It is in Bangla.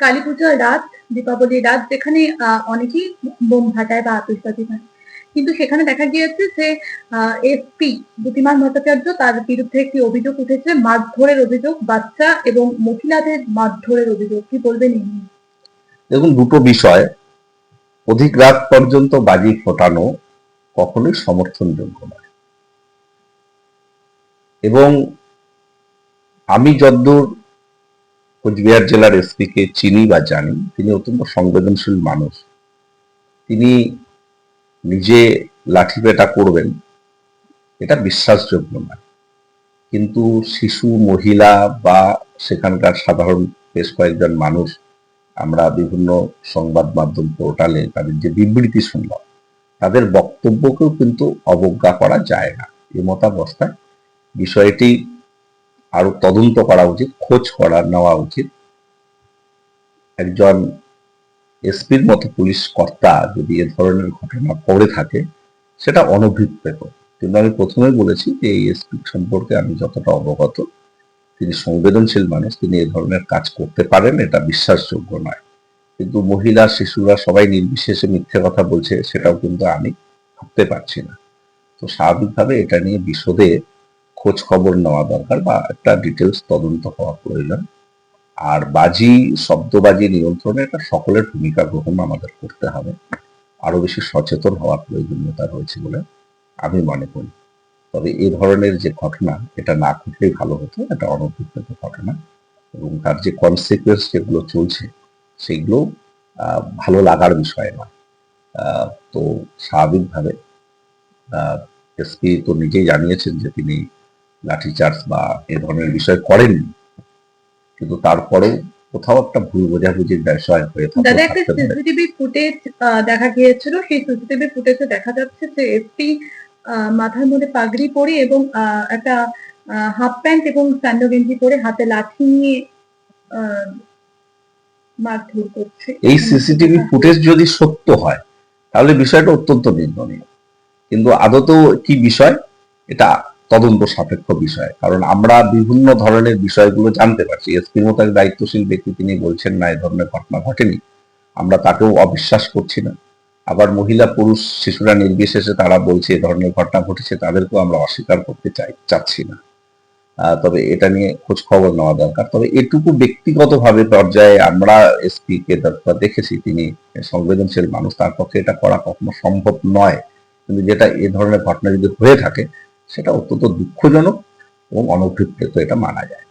কালী পূজার রাত দীপাবলির রাত যেখানে আহ, অনেকেই বোম ফাটায় বা আতশবাজি ফাটায় কিন্তু সেখানে দেখা গিয়েছে যে এসপি দ্যুতিমান ভট্টাচার্য তার বিরুদ্ধে একটি অভিযোগ উঠেছে মারধরের অভিযোগ বাচ্চা এবং মহিলাদের মারধরের অভিযোগ। কি বলবেন? দেখুন দুটো বিষয়। অধিক রাত পর্যন্ত বাজি ফোটানো কখনোই সমর্থনযোগ্য নয়। এবং আমি যদ্দূর কোচবিহার জেলার এসপি কে চিনি বা জানি, তিনি অত্যন্ত সংবেদনশীল মানুষ। তিনি নিজে লাঠিপেটা করবেন, এটা বিশ্বাসযোগ্য নয়। কিন্তু শিশু, মহিলা বা সেখানকার সাধারণ বেশ কয়েকজন মানুষ আমরা বিভিন্ন সংবাদ মাধ্যম পোর্টালে তাদের যে বিবৃতি শুনলাম, তাদের বক্তব্যকেও কিন্তু অবজ্ঞা করা যায় না। এই মতাবস্থায় বিষয়টি আরও তদন্ত করা উচিত, খোঁজ করা, নেওয়া উচিত। একজন এসপির মতো পুলিশ কর্তা যদি এ ধরনের ঘটনা করে থাকে, সেটা অনভিপ্রেত কিন্তু আমি প্রথমে বলেছি যে এই এসপি সম্পর্কে আমি যতটা অবগত, তিনি সংবেদনশীল মানুষ, তিনি এ ধরনের কাজ করতে পারেন, এটা বিশ্বাসযোগ্য নয়। কিন্তু মহিলা, শিশুরা সবাই নির্বিশেষে মিথ্যে কথা বলছে, সেটাও কিন্তু আমি ভাবতে পারছি না। তো স্বাভাবিকভাবে এটা নিয়ে বিশদে খোঁজ খবর নেওয়া দরকার বা একটা ডিটেলস তদন্ত হওয়া প্রয়োজন। আর বাজি, শব্দবাজি নিয়ন্ত্রণে এটা সকলের ভূমিকা গ্রহণ আমাদের করতে হবে। আরও বেশি সচেতন হওয়ার প্রয়োজনীয়তা রয়েছে বলে আমি মনে করি। তবে এ ধরনের যে ঘটনা, এটা না ঘটলেই ভালো হতো, এটা অনভিপ্রেত ঘটনা। এবং তার যে কনসিকুয়েন্স যেগুলো চলছে, সেগুলো ভালো লাগার বিষয় নয়। তো স্বাভাবিকভাবে এসপি তো নিজেই জানিয়েছেন যে তিনি লাঠিচার্জ বা এ ধরনের বিষয় করেননি। কিন্তু তারপরেও কোথাও একটা ভুল বোঝাবুঝির বিষয় হয়ে দাদা একটা সিসিটিভি ফুটেজ দেখা গিয়েছিল। সেই সিসিটিভি ফুটেজে দেখা যাচ্ছে যে এসপি মাথার মধ্যে পাগড়ি পরে এবং একটা হাফ প্যান্ট এবং স্যান্ডো গেঞ্জি পরে হাতে লাঠি নিয়ে মারধর করছে। এই সিসিটিভি ফুটেজ যদি সত্য হয় তাহলে বিষয়টা অত্যন্ত নিন্দনীয়। কিন্তু আদতেও কি বিষয়? এটা তদন্ত সাপেক্ষ বিষয়। কারণ আমরা বিভিন্ন ধরনের বিষয়গুলো জানতে পারছি। এসপির মতো এক দায়িত্বশীল ব্যক্তি তিনি বলছেন, না, এ ধরনের ঘটনা ঘটেনি। আমরা তাকেও অবিশ্বাস করছি না। আবার মহিলা, পুরুষ, শিশুরা নির্বিশেষে তারা বলছে এই ধরনের ঘটনা ঘটেছে, তাদেরকেও আমরা অস্বীকার করতে চাই, চাচ্ছি না। তবে এটা নিয়ে খোঁজ খবর নেওয়া দরকার। তবে এটুকু ব্যক্তিগতভাবে পর্যায়ে আমরা এসপি কে দেখেছি, তিনি সংবেদনশীল মানুষ, তার পক্ষে এটা করা কখনো সম্ভব নয়। কিন্তু যেটা এ ধরনের ঘটনা যদি হয়ে থাকে সেটা অত্যন্ত দুঃখজনক এবং অনভিপ্রেত এটা মানা যায়।